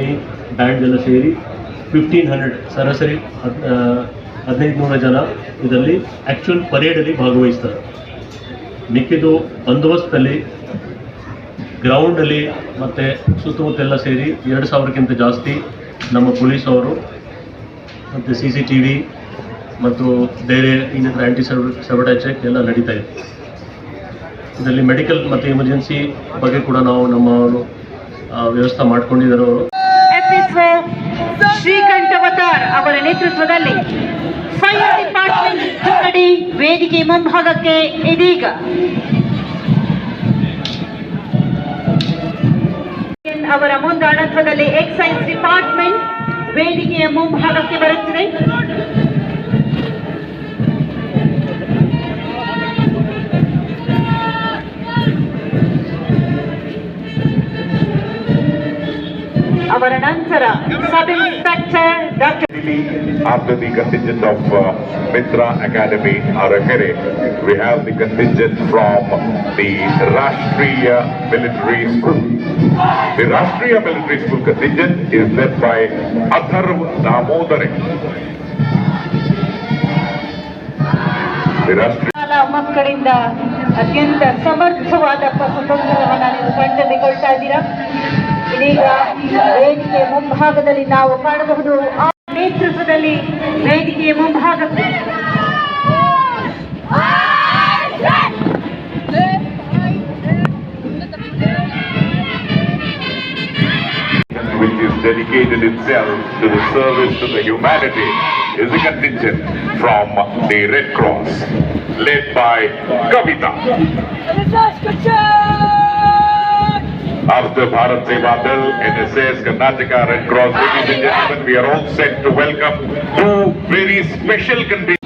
Army band ಎಲ್ಲ ಸೇರಿ fifteen hundred ಸರಾಸರಿ ಹದಿನೈದು ನೂರ ಜನ ಇದರಲ್ಲಿ ಆ್ಯಕ್ಚುಯಲ್ ಪರೇಡಲ್ಲಿ ಭಾಗವಹಿಸ್ತಾರೆ. ಮಿಕ್ಕಿದ್ದು ಬಂದೋಬಸ್ತಲ್ಲಿ ಗ್ರೌಂಡಲ್ಲಿ ಮತ್ತು ಸುತ್ತಮುತ್ತೆಲ್ಲ ಸೇರಿ ಎರಡು ಸಾವಿರಕ್ಕಿಂತ ಜಾಸ್ತಿ ನಮ್ಮ ಪೊಲೀಸ್ ಅವರು ಮತ್ತು ಸಿ ಸಿ ಟಿ ವಿ ಮತ್ತು ಬೇರೆ ಇನ್ನಿತರ ಆ್ಯಂಟಿ ಸೆಬಟೈಜ್ ಚೆಕ್ ಎಲ್ಲ ನಡೀತಾ ಇದೆ. ಇದರಲ್ಲಿ ಮೆಡಿಕಲ್ ಮತ್ತು ಎಮರ್ಜೆನ್ಸಿ ಬಗ್ಗೆ ಕೂಡ ನಾವು ನಮ್ಮ ವ್ಯವಸ್ಥೆ ಮಾಡ್ಕೊಂಡಿದ್ದಾರೆ ಅವರು. ಎಫ್ಎಸ್ಒ ಶ್ರೀಕಂಠವತಾರ್ ಅವರ ನೇತೃತ್ವದಲ್ಲಿ ಫೈರ್ ಡಿಪಾರ್ಟ್ಮೆಂಟ್ ತುಕಡಿ ವೇದಿಕೆ ಮುಂಭಾಗಕ್ಕೆ ಇದೀಗ. ಅವರ ಮುಂದಾಳತ್ವದಲ್ಲಿ ಎಕ್ಸೈಸ್ ಡಿಪಾರ್ಟ್ಮೆಂಟ್ ವೇದಿಕೆಯ ಮುಂಭಾಗಕ್ಕೆ ಬರುತ್ತಿದೆ. ಅವರ ನಂತರ sub inspector doctor After the contingent of uh, Mitra Academy, Arakere, we have the contingent from the Rashtriya Military School. The Rashtriya Military School contingent is led by Atharv Damodare. The Rashtriya ಮಕ್ಕಳಿಂದ ಅತ್ಯಂತ ಸಮರ್ಥವಾದ ಪಥಸಂಚಲನವನ್ನ ನೀವು ಕಂಡುಕೊಳ್ತಾ ಇದ್ದೀರಾ ಇದೀಗ ವೇದಿಕೆ ಮುಂಭಾಗದಲ್ಲಿ ನಾವು ಕಾಣಬಹುದು ಆ ನೇತೃತ್ವದಲ್ಲಿ ವೇದಿಕೆಯ ಮುಂಭಾಗಕ್ಕೆ which is dedicated itself to the service to the humanity is a contingent from the Red Cross, led by Kavita. After Bharat Seva Dal, NSS, Karnataka, Red Cross, ladies and gentlemen, we are all set to welcome two very special contingents.